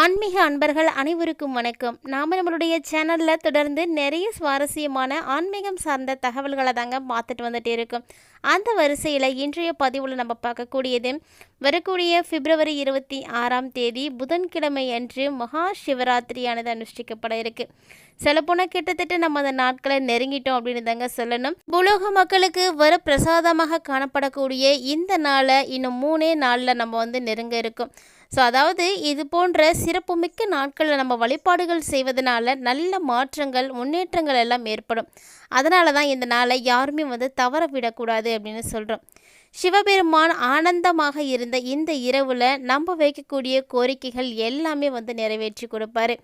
ஆன்மீக அன்பர்கள் அனைவருக்கும் வணக்கம். நாம் நம்மளுடைய சேனலில் தொடர்ந்து நிறைய சுவாரஸ்யமான ஆன்மீகம் சார்ந்த தகவல்களை தாங்க பார்த்துட்டு வந்துட்டு இருக்கோம். அந்த வரிசையில் இன்றைய பதிவில் நம்ம பார்க்கக்கூடியது வரக்கூடிய பிப்ரவரி இருபத்தி ஆறாம் தேதி புதன்கிழமை அன்று மகா சிவராத்திரியானது அனுஷ்டிக்கப்பட இருக்கு. சொல்லப்போனால் கிட்டத்தட்ட நம்ம அந்த நாட்களை நெருங்கிட்டோம் அப்படின்னு தாங்க சொல்லணும். உலக மக்களுக்கு வர பிரசாதமாக காணப்படக்கூடிய இந்த நாளை இன்னும் மூணே நாளில் நம்ம வந்து நெருங்க இருக்கோம். ஸோ அதாவது இது போன்ற சிறப்புமிக்க நாட்களில் நம்ம வழிபாடுகள் செய்வதனால நல்ல மாற்றங்கள் முன்னேற்றங்கள் எல்லாம் ஏற்படும். அதனால தான் இந்த நாளை யாருமே வந்து தவற விடக்கூடாது அப்படின்னு சொல்கிறோம் சிவபெருமான் ஆனந்தமாக இருந்த இந்த இரவில் நம்ப வைக்கக்கூடிய கோரிக்கைகள் எல்லாமே வந்து நிறைவேற்றி கொடுப்பாரு.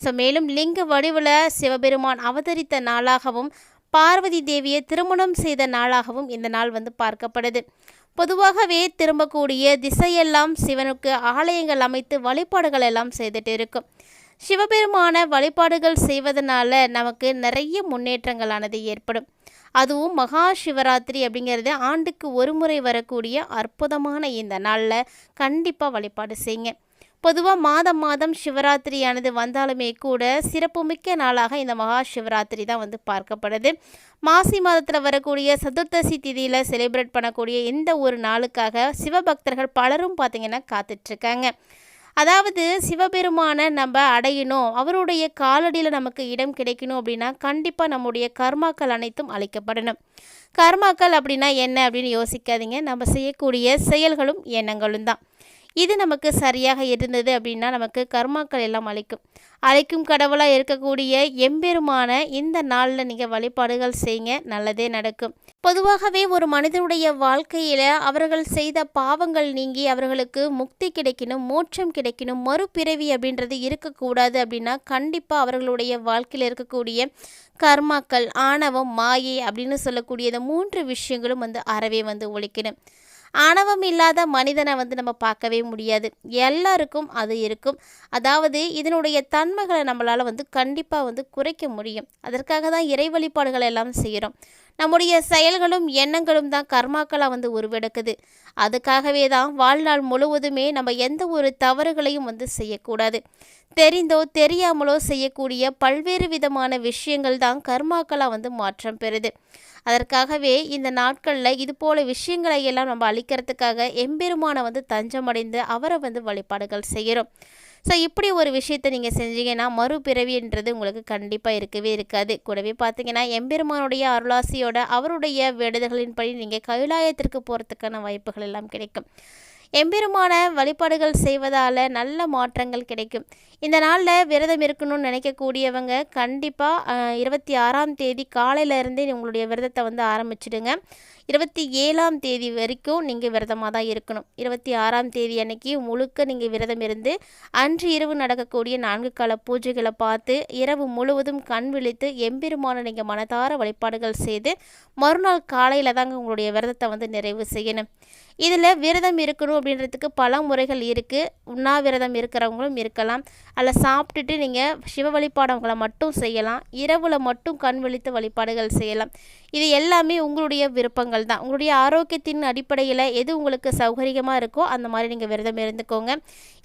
ஸோ மேலும் லிங்க வடிவில் சிவபெருமான் அவதரித்த நாளாகவும் பார்வதி தேவியை திருமணம் செய்த நாளாகவும் இந்த நாள் வந்து பார்க்கப்படுது. பொதுவாகவே திரும்பக்கூடிய திசையெல்லாம் சிவனுக்கு ஆலயங்கள் அமைத்து வழிபாடுகள் எல்லாம் செய்துட்டு இருக்கும். சிவபெருமான வழிபாடுகள் செய்வதனால நமக்கு நிறைய முன்னேற்றங்களானது ஏற்படும். அதுவும் மகா சிவராத்திரி அப்படிங்கிறது ஆண்டுக்கு ஒரு முறை வரக்கூடிய அற்புதமான இந்த நாளில் கண்டிப்பாக வழிபாடு செய்யுங்க. பொதுவாக மாதம் மாதம் சிவராத்திரியானது வந்தாலுமே கூட சிறப்புமிக்க நாளாக இந்த மகா சிவராத்திரி தான் வந்து பார்க்கப்படுது. மாசி மாதத்தில் வரக்கூடிய சதுர்த்தசி திதியில் செலிப்ரேட் பண்ணக்கூடிய இந்த ஒரு நாளுக்காக சிவபக்தர்கள் பலரும் பார்த்திங்கன்னா காத்துட்ருக்காங்க. அதாவது சிவபெருமானை நம்ம அடையணும் அவருடைய காலடியில் நமக்கு இடம் கிடைக்கணும் அப்படின்னா கண்டிப்பாக நம்முடைய கர்மாக்கள் அனைத்தும் அழைக்கப்படணும் கர்மாக்கள் அப்படின்னா என்ன அப்படின்னு யோசிக்காதீங்க. நம்ம செய்யக்கூடிய செயல்களும் எண்ணங்களும் தான். இது நமக்கு சரியாக இருந்தது அப்படின்னா நமக்கு கர்மாக்கள் எல்லாம் அழைக்கும் அழைக்கும் கடவுளாக இருக்கக்கூடிய எம்பெருமான இந்த நாளில் நீங்கள் வழிபாடுகள் செய்யுங்க நல்லதே நடக்கும். பொதுவாகவே ஒரு மனிதனுடைய வாழ்க்கையில் அவர்கள் செய்த பாவங்கள் நீங்கி அவர்களுக்கு முக்தி கிடைக்கணும் மோட்சம் கிடைக்கணும் மறுபிறவி அப்படின்றது இருக்கக்கூடாது அப்படின்னா கண்டிப்பாக அவர்களுடைய வாழ்க்கையில் இருக்கக்கூடிய கர்மாக்கள் ஆணவம் மாயை அப்படின்னு சொல்லக்கூடிய இந்த மூன்று விஷயங்களும் வந்து அறவே வந்து ஒழிக்கணும். ஆணவம் இல்லாத மனிதனை வந்து நம்ம பார்க்கவே முடியாது. எல்லாருக்கும் அது இருக்கும். அதாவது இதனுடைய தன்மைகளை நம்மளால் வந்து கண்டிப்பாக வந்து குறைக்க முடியும். அதற்காக தான் இறை வழிபாடுகள் எல்லாம் செய்கிறோம். நம்முடைய செயல்களும் எண்ணங்களும் தான் கர்மாக்களாக வந்து உருவெடுக்குது. அதுக்காகவே தான் வாழ்நாள் முழுவதுமே நம்ம எந்த ஒரு தவறுகளையும் வந்து செய்யக்கூடாது. தெரிந்தோ தெரியாமலோ செய்யக்கூடிய பல்வேறு விதமான விஷயங்கள் தான் கர்மாக்களாக வந்து மாற்றம் பெறுது. அதற்காகவே இந்த நாட்களில் இது போல விஷயங்களை எல்லாம் நம்ம அழிக்கிறதுக்காக எம்பெருமானை வந்து தஞ்சமடைந்து அவரை வந்து வழிபாடுகள் செய்கிறோம். ஸோ இப்படி ஒரு விஷயத்தை நீங்கள் செஞ்சீங்கன்னா மறுபிறவின்றது உங்களுக்கு கண்டிப்பாக இருக்கவே இருக்காது. கூடவே பார்த்தீங்கன்னா எம்பெருமானுடைய அருளாசியோட அவருடைய வேடுதல்களின்படி நீங்கள் கைலாயத்திற்கு போகிறதுக்கான வாய்ப்புகள் எல்லாம் கிடைக்கும். எம்பெருமான வழிபாடுகள் செய்வதால் நல்ல மாற்றங்கள் கிடைக்கும். இந்த நாளில் விரதம் இருக்கணும்னு நினைக்கக்கூடியவங்க கண்டிப்பாக இருபத்தி ஆறாம் தேதி காலையிலேருந்தே உங்களுடைய விரதத்தை வந்து ஆரம்பிச்சிடுங்க. இருபத்தி ஏழாம் தேதி வரைக்கும் நீங்கள் விரதமாக தான் இருக்கணும். இருபத்தி ஆறாம் தேதி அன்னைக்கு முழுக்க நீங்கள் விரதம் இருந்து அன்று இரவு நடக்கக்கூடிய நான்கு கால பூஜைகளை பார்த்து இரவு முழுவதும் கண் விழித்து எம்பெருமான நீங்கள் மனதார வழிபாடுகள் செய்து மறுநாள் காலையில் தாங்க உங்களுடைய விரதத்தை வந்து நிறைவு செய்யணும். இதில் விரதம் இருக்கணும் அப்படின்றதுக்கு பல முறைகள் இருக்குது உண்ணாவிரதம் இருக்கிறவங்களும் இருக்கலாம். அதில் சாப்பிட்டுட்டு நீங்கள் சிவ வழிபாடவங்களை மட்டும் செய்யலாம். இரவில் மட்டும் கண் விழித்து வழிபாடுகள் செய்யலாம். இது எல்லாமே உங்களுடைய விருப்பங்கள். தான். உங்களுடைய ஆரோக்கியத்தின் அடிப்படையில் எது உங்களுக்கு சௌகரியமாக இருக்கோ அந்த மாதிரி நீங்கள் விரதம் இருந்துக்கோங்க.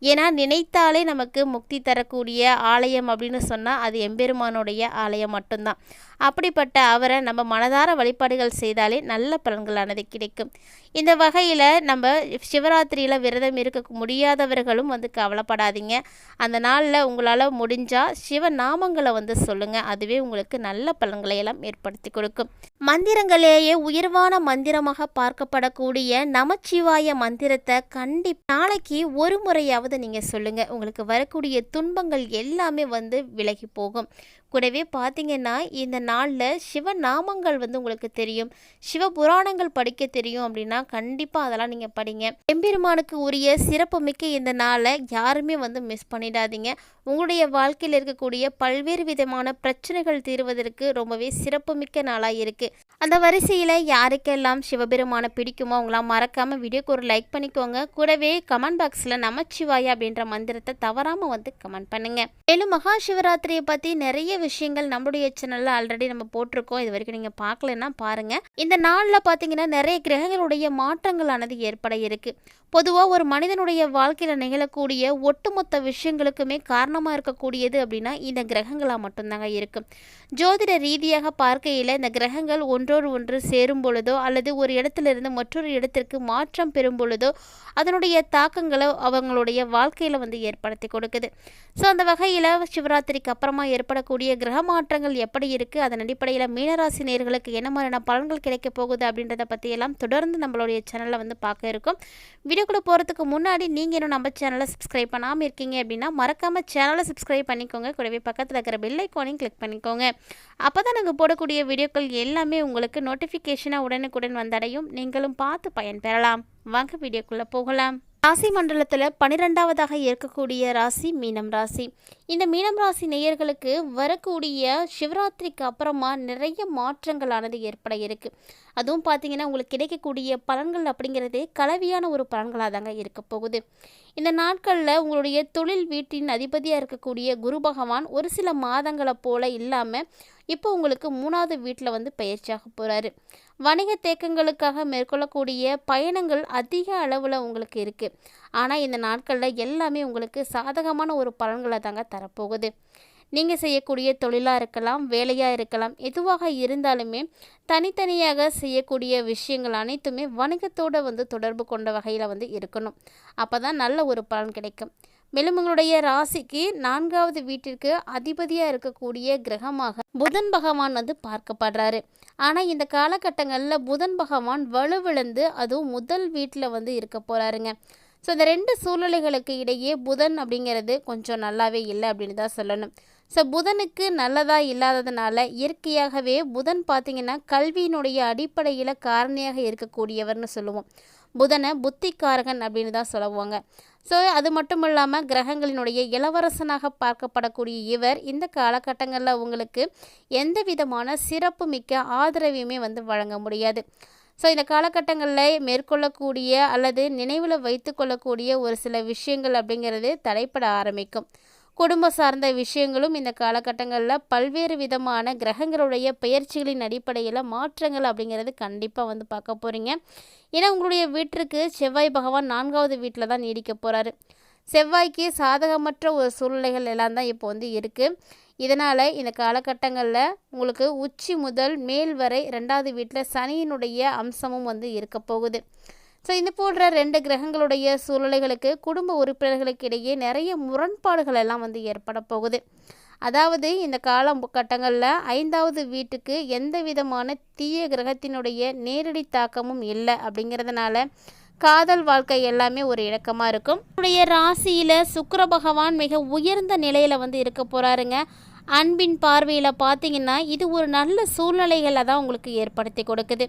ஏன்னா நினைத்தாலே நமக்கு முக்தி தரக்கூடிய ஆலயம் அப்படின்னு சொன்னால் அது எம்பெருமானுடைய ஆலயம் மட்டும்தான். அப்படிப்பட்ட அவரை நம்ம மனதார வழிபாடுகள் செய்தாலே நல்ல பலன்களானது கிடைக்கும். இந்த வகையில் நம்ம சிவராத்திரியில் விரதம் இருக்க முடியாதவர்களும் வந்து கவலைப்படாதீங்க. அந்த நாளில் உங்களால் முடிஞ்சால் சிவ நாமங்களை வந்து சொல்லுங்கள் அதுவே உங்களுக்கு நல்ல பலன்களை எல்லாம் ஏற்படுத்தி கொடுக்கும். மந்திரங்களேயே உயர்வான மந்திரமாக பார்க்கப்படக்கூடிய நமச்சிவாய மந்திரத்தை கண்டி நாளைக்கு ஒரு முறையாவது நீங்கள் சொல்லுங்கள் உங்களுக்கு வரக்கூடிய துன்பங்கள் எல்லாமே வந்து விலகி போகும். கூடவே பார்த்தீங்கன்னா இந்த நாளில் சிவ நாமங்கள் வந்து உங்களுக்கு தெரியும். சிவ புராணங்கள் படிக்க தெரியும் அப்படின்னா கண்டிப்பாக அதெல்லாம் நீங்கள் படிங்க. எம்பெருமானுக்கு உரிய சிறப்பு மிக்க இந்த நாளை யாருமே வந்து மிஸ் பண்ணிடாதீங்க. உங்களுடைய வாழ்க்கையில் இருக்கக்கூடிய பல்வேறு விதமான பிரச்சனைகள் தீர்வதற்கு ரொம்பவே சிறப்புமிக்க நாளாக இருக்குது அந்த வரிசையில் யாருக்கெல்லாம் சிவபெருமானை பிடிக்குமோ அவங்களாம் மறக்காமல் வீடியோக்கு ஒரு லைக் பண்ணிக்கோங்க. கூடவே கமெண்ட் பாக்ஸில் நமச்சிவாயா அப்படின்ற மந்திரத்தை தவறாமல் வந்து கமெண்ட் பண்ணுங்கள் மேலும் மகா சிவராத்திரியை பற்றி நிறைய விஷயங்கள் நம்மளுடைய சேனலில் ஆல்ரெடி நம்ம போட்டிருக்கோம். இது வரைக்கும் நீங்கள் பார்க்கலன்னா பாருங்கள் இந்த நாளில் பார்த்தீங்கன்னா நிறைய கிரகங்களுடைய மாற்றங்களானது ஏற்பட இருக்குது பொதுவாக ஒரு மனிதனுடைய வாழ்க்கையில் நிகழக்கூடிய ஒட்டுமொத்த விஷயங்களுக்குமே காரணமாக இருக்கக்கூடியது அப்படின்னா இந்த கிரகங்களாக மட்டும்தாங்க இருக்கும் ஜோதிட ரீதியாக பார்க்கையில் இந்த கிரகங்கள் ஒன்றோடு ஒன்று சேரும் பொழுதோ அல்லது ஒரு இடத்திலிருந்து மற்றொரு இடத்திற்கு மாற்றம் பெறும் பொழுதோ அதனுடைய தாக்கங்களை அவங்களுடைய வாழ்க்கையில் வந்து ஏற்படுத்தி கொடுக்குது. ஸோ அந்த வகையில் சிவராத்திரிக்கு அப்புறமா ஏற்படக்கூடிய கிரக மாற்றங்கள் எப்படி இருக்குது அதன் அடிப்படையில் மீனராசி நேர்களுக்கு என்ன மாதிரியான பலன்கள் கிடைக்க போகுது அப்படின்றத பற்றியெல்லாம் தொடர்ந்து நம்மளுடைய சேனலில் வந்து பார்க்க இருக்கும். வீடியோக்குள்ளே போகிறதுக்கு முன்னாடி நீங்கள் இன்னும் நம்ம சேனலை சப்ஸ்கிரைப் பண்ணாமல் இருக்கீங்க அப்படின்னா மறக்காமல் சேனலை சப்ஸ்கிரைப் பண்ணிக்கோங்க. கூடவே பக்கத்தில் இருக்கிற பெல் ஐக்கானையும் கிளிக் பண்ணிக்கோங்க. அப்போ தான் நாங்கள் போடக்கூடிய வீடியோக்கள் எல்லாமே உங்களுக்கு நோட்டிஃபிகேஷனாக உடனுக்குடன் வந்தடையும். நீங்களும் பார்த்து பயன்பெறலாம். வாங்க வீடியோக்குள்ளே போகலாம். ராசி மண்டலத்தில் பனிரெண்டாவதாக இருக்கக்கூடிய ராசி மீனம் ராசி. இந்த மீனம் ராசி நேயர்களுக்கு வரக்கூடிய சிவராத்திரிக்கு அப்புறமா நிறைய மாற்றங்களானது ஏற்பட இருக்கு. அதுவும் பார்த்தீங்கன்னா உங்களுக்கு கிடைக்கக்கூடிய பலன்கள் அப்படிங்கிறது கலவையான ஒரு பலன்களாக தாங்க இருக்க போகுது. இந்த நாட்களில் உங்களுடைய தொழில் வீட்டின் அதிபதியாக இருக்கக்கூடிய குரு பகவான் ஒரு சில மாதங்களை போல இல்லாமல் இப்போ உங்களுக்கு மூணாவது வீட்டில் வந்து பயிற்சியாக போகிறாரு வணிக தேக்கங்களுக்காக மேற்கொள்ளக்கூடிய பயணங்கள் அதிக அளவில் உங்களுக்கு இருக்குது ஆனால் இந்த நாட்களில் எல்லாமே உங்களுக்கு சாதகமான ஒரு பலன்களை தாங்க தரப்போகுது. நீங்கள் செய்யக்கூடிய தொழிலாக இருக்கலாம் வேலையாக இருக்கலாம் எதுவாக இருந்தாலுமே தனித்தனியாக செய்யக்கூடிய விஷயங்கள் அனைத்துமே வணிகத்தோடு வந்து தொடர்பு கொண்ட வகையில் வந்து இருக்கணும். அப்போ தான் நல்ல ஒரு பலன் கிடைக்கும். மேலும் உங்களுடைய ராசிக்கு நான்காவது வீட்டிற்கு அதிபதியாக இருக்கக்கூடிய கிரகமாக புதன் பகவான் வந்து பார்க்கப்படுறாரு. ஆனால் இந்த காலகட்டங்களில் புதன் பகவான் வலுவிழந்து அதுவும் முதல் வீட்டில் வந்து இருக்க போகிறாருங்க ஸோ இந்த ரெண்டு சூழ்நிலைகளுக்கு இடையே புதன் அப்படிங்கிறது கொஞ்சம் நல்லாவே இல்லை அப்படின்னு தான் சொல்லணும். ஸோ புதனுக்கு நல்லதாக இல்லாததுனால இயற்கையாகவே புதன் பார்த்திங்கன்னா கல்வியினுடைய அடிப்படையில் காரணியாக இருக்கக்கூடியவர்னு சொல்லுவோம். புதனை புத்திக்காரகன் அப்படின்னு தான் சொல்லுவாங்க. ஸோ அது மட்டும் இல்லாமல் கிரகங்களினுடைய இளவரசனாக பார்க்கப்படக்கூடிய இவர் இந்த காலகட்டங்களில் உங்களுக்கு எந்த விதமான சிறப்பு மிக்க ஆதரவையுமே வந்து வழங்க முடியாது. ஸோ இந்த காலகட்டங்களில் மேற்கொள்ளக்கூடிய அல்லது நினைவில் வைத்து கொள்ளக்கூடிய ஒரு சில விஷயங்கள் அப்படிங்கிறது தடைப்பட ஆரம்பிக்கும். குடும்ப சார்ந்த விஷயங்களும் இந்த காலகட்டங்களில் பல்வேறு விதமான கிரகங்களுடைய பயிற்சிகளின் அடிப்படையில் மாற்றங்கள் அப்படிங்கிறது கண்டிப்பாக வந்து பார்க்க போகிறீங்க ஏன்னா உங்களுடைய வீட்டிற்கு செவ்வாய் பகவான் நான்காவது வீட்டில் தான் நீடிக்க போகிறாரு செவ்வாய்க்கு சாதகமற்ற ஒரு சூழ்நிலைகள் எல்லாம் தான் இப்போ வந்து இருக்குது இதனால் இந்த காலகட்டங்களில் உங்களுக்கு உச்சி முதல் மேல் வரை ரெண்டாவது வீட்டில் சனியினுடைய அம்சமும் வந்து இருக்க போகுது. ஸோ இது போன்ற ரெண்டு கிரகங்களுடைய சூழ்நிலைகளுக்கு குடும்ப உறுப்பினர்களுக்கு இடையே நிறைய முரண்பாடுகள் எல்லாம் வந்து ஏற்பட போகுது. அதாவது இந்த கால கட்டங்களில் ஐந்தாவது வீட்டுக்கு எந்த விதமான தீய கிரகத்தினுடைய நேரடி தாக்கமும் இல்லை அப்படிங்கிறதுனால காதல் வாழ்க்கை எல்லாமே ஒரு இணக்கமாக இருக்கும். உடைய ராசியில் சுக்கர பகவான் மிக உயர்ந்த நிலையில் வந்து இருக்க போகிறாருங்க அன்பின் பார்வையில் பார்த்தீங்கன்னா இது ஒரு நல்ல சூழ்நிலைகளை தான் உங்களுக்கு ஏற்படுத்தி கொடுக்குது.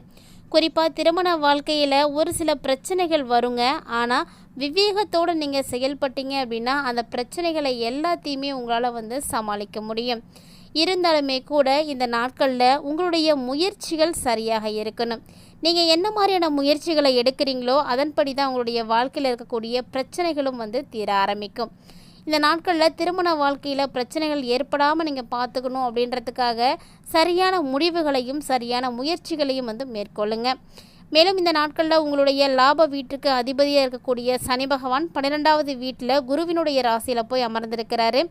குறிப்பாக திருமண வாழ்க்கையில் ஒரு சில பிரச்சனைகள் வருங்க. ஆனால் விவேகத்தோடு நீங்கள் செயல்பட்டீங்க அப்படின்னா அந்த பிரச்சனைகளை எல்லாத்தையுமே உங்களால் வந்து சமாளிக்க முடியும். இருந்தாலுமே கூட இந்த நாட்களில் உங்களுடைய முயற்சிகள் சரியாக இருக்கணும். நீங்கள் என்ன மாதிரியான முயற்சிகளை எடுக்கிறீங்களோ அதன்படி தான் உங்களுடைய வாழ்க்கையில் இருக்கக்கூடிய பிரச்சனைகளும் வந்து தீர ஆரம்பிக்கும். இந்த நாட்களில் திருமண வாழ்க்கையில் பிரச்சனைகள் ஏற்படாமல் நீங்கள் பார்த்துக்கணும் அப்படின்றதுக்காக சரியான முடிவுகளையும் சரியான முயற்சிகளையும் வந்து மேற்கொள்ளுங்கள் மேலும் இந்த நாட்களில் உங்களுடைய லாப வீட்டுக்கு அதிபதியாக இருக்கக்கூடிய சனி பகவான் பன்னிரெண்டாவது வீட்டில் குருவினுடைய ராசியில் போய் அமர்ந்திருக்கிறாரு.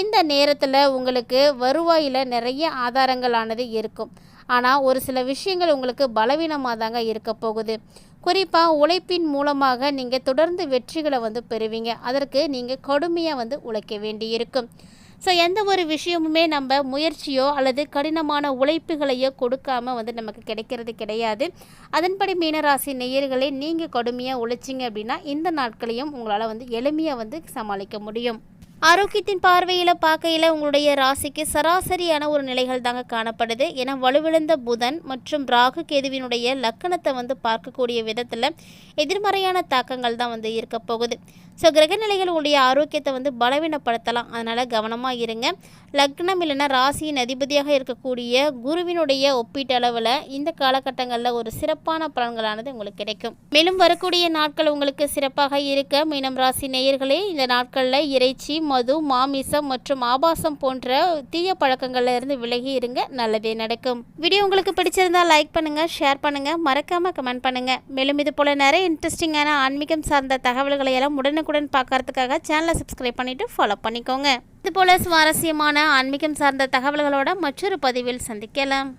இந்த நேரத்தில் உங்களுக்கு வருவாயில் நிறைய ஆதாரங்களானது இருக்கும். ஆனால் ஒரு சில விஷயங்கள் உங்களுக்கு பலவீனமாக தாங்க இருக்க போகுது. குறிப்பாக உழைப்பின் மூலமாக நீங்கள் தொடர்ந்து வெற்றிகளை வந்து பெறுவீங்க. அதற்கு நீங்கள் கடுமையாக வந்து உழைக்க வேண்டியிருக்கும். ஸோ எந்த ஒரு விஷயமுமே நம்ம முயற்சியோ அல்லது கடினமான உழைப்புகளையோ கொடுக்காம வந்து நமக்கு கிடைக்கிறது கிடையாது. அதன்படி மீனராசி நேயர்களே நீங்கள் கடுமையாக உழைச்சிங்க அப்படின்னா இந்த நாட்களையும் உங்களால் வந்து எளிமையாக வந்து சமாளிக்க முடியும். ஆரோக்கியத்தின் பார்வையில் பார்க்கையில் உங்களுடைய ராசிக்கு சராசரியான ஒரு நிலைகள் தாங்க காணப்படுது. ஏன்னா வலுவிழந்த புதன் மற்றும் ராகு கேதுவினுடைய லக்கணத்தை வந்து பார்க்கக்கூடிய விதத்தில் எதிர்மறையான தாக்கங்கள் தான் வந்து இருக்க போகுது. ஸோ கிரகநிலைகளுடைய ஆரோக்கியத்தை வந்து பலவீனப்படுத்தலாம். அதனால் கவனமாக இருங்க. லக்னம் இல்லைன்னா ராசியின் அதிபதியாக இருக்கக்கூடிய குருவினுடைய ஒப்பீட்டளவில் இந்த காலகட்டங்களில் ஒரு சிறப்பான பலன்களானது உங்களுக்கு கிடைக்கும். மேலும் வரக்கூடிய நாட்கள் உங்களுக்கு சிறப்பாக இருக்க. மீனம் ராசி நேயர்களே இந்த நாட்களில் இறைச்சி மது மாமிசம் மற்றும் ஆபாசம் போன்ற தீய பழக்கங்களில் இருந்து விலகி இருங்க. நல்லதே நடக்கும். வீடியோ உங்களுக்கு பிடிச்சிருந்தா லைக் பண்ணுங்கள் ஷேர் பண்ணுங்கள் மறக்காமல் கமெண்ட் பண்ணுங்கள் மேலும் இது போல நிறைய இன்ட்ரெஸ்டிங்கான ஆன்மீகம் சார்ந்த தகவல்களை எல்லாம் உடனுக்குடன் பார்க்கறதுக்காக சேனலை சப்ஸ்கிரைப் பண்ணிட்டு ஃபாலோ பண்ணிக்கோங்க. இதுபோல் சுவாரஸ்யமான ஆன்மீகம் சார்ந்த தகவல்களோட மற்றொரு பதிவில் சந்திக்கலாம்.